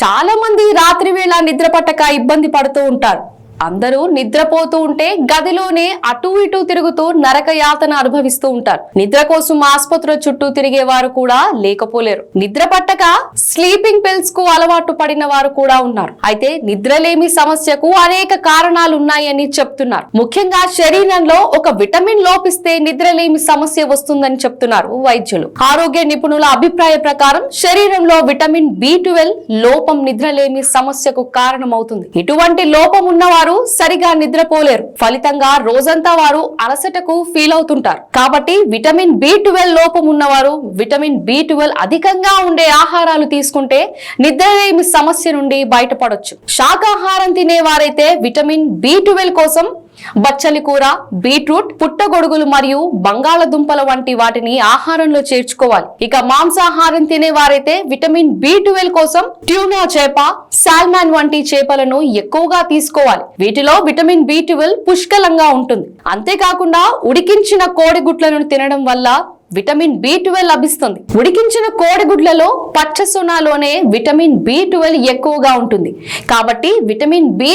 చాలా మంది రాత్రి వేళ నిద్ర పట్టక ఇబ్బంది పడుతూ ఉంటారు. అందరూ నిద్రపోతూ ఉంటే గదిలోనే అటు ఇటు తిరుగుతూ నరక యాతన అనుభవిస్తూ ఉంటారు. నిద్ర కోసం ఆసుపత్రుల చుట్టూ తిరిగే వారు కూడా లేకపోలేరు. నిద్ర పట్టక స్లీపింగ్ పిల్స్కు అలవాటు పడిన వారు కూడా ఉన్నారు. అయితే నిద్రలేమి సమస్యకు అనేక కారణాలు ఉన్నాయని చెప్తున్నారు. ముఖ్యంగా శరీరంలో ఒక విటమిన్ లోపిస్తే నిద్రలేమి సమస్య వస్తుందని చెప్తున్నారు వైద్యులు. ఆరోగ్య నిపుణుల అభిప్రాయ ప్రకారం శరీరంలో విటమిన్ బి లోపం నిద్రలేమి సమస్యకు కారణమవుతుంది. ఇటువంటి లోపం ఉన్నవారు సరిగా నిద్రపోలేరు. ఫలితంగా రోజంతా వారు అలసటకు ఫీల్ అవుతుంటారు. కాబట్టి విటమిన్ బి లోపం ఉన్నవారు విటమిన్ బి అధికంగా ఉండే ఆహారాలు తీసుకుంటే నిద్రలేమి సమస్య నుండి బయటపడొచ్చు. శాకాహారం తినేవారైతే విటమిన్ బి కోసం బచ్చలి కూర బీట్రూట్ పుట్టగొడుగులు మరియు బంగాళదుంపల వంటి వాటిని ఆహారంలో చేర్చుకోవాలి. ఇక మాంసాహారం తినేవారైతే విటమిన్ బి కోసం ట్యూనా చేప సాల్మాన్ వంటి చేపలను ఎక్కువగా తీసుకోవాలి. వీటిలో విటమిన్ బి పుష్కలంగా ఉంటుంది. అంతేకాకుండా ఉడికించిన కోడిగుడ్లను తినడం వల్ల విటమిన్ బి లభిస్తుంది. ఉడికించిన కోడిగుడ్లలో పచ్చ సునాలోనే విటమిన్ బి ఎక్కువగా ఉంటుంది. కాబట్టి విటమిన్ బి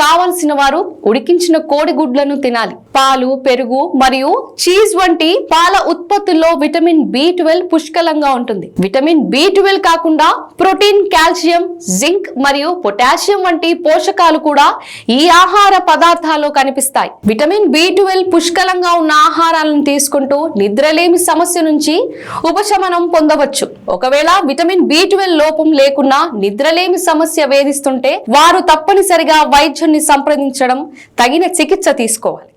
కావలసిన వారు ఉడికించిన కోడిగుడ్లను తినాలి. పాలు పెరుగు మరియు చీజ్ వంటి పాల ఉత్పత్తుల్లో విటమిన్ బి పుష్కలంగా ఉంటుంది. విటమిన్ బి కాకుండా ప్రోటీన్ కాల్షియం జింక్ మరియు పొటాషియం వంటి పోషకాలు కూడా ఈ ఆహార పదార్థాల్లో కనిపిస్తాయి. విటమిన్ బి పుష్కలంగా ఉన్న ఆహారాలను తీసుకుంటూ నిద్రలేమి సమస్య నుంచి ఉపశమనం పొందవచ్చు. ఒకవేళ విటమిన్ బి లోపం లేకున్నా నిద్రలేమి సమస్య వేధిస్తుంటే వారు తప్పనిసరిగా వైద్యుని సంప్రదించడం తగిన చికిత్స తీసుకోవాలి.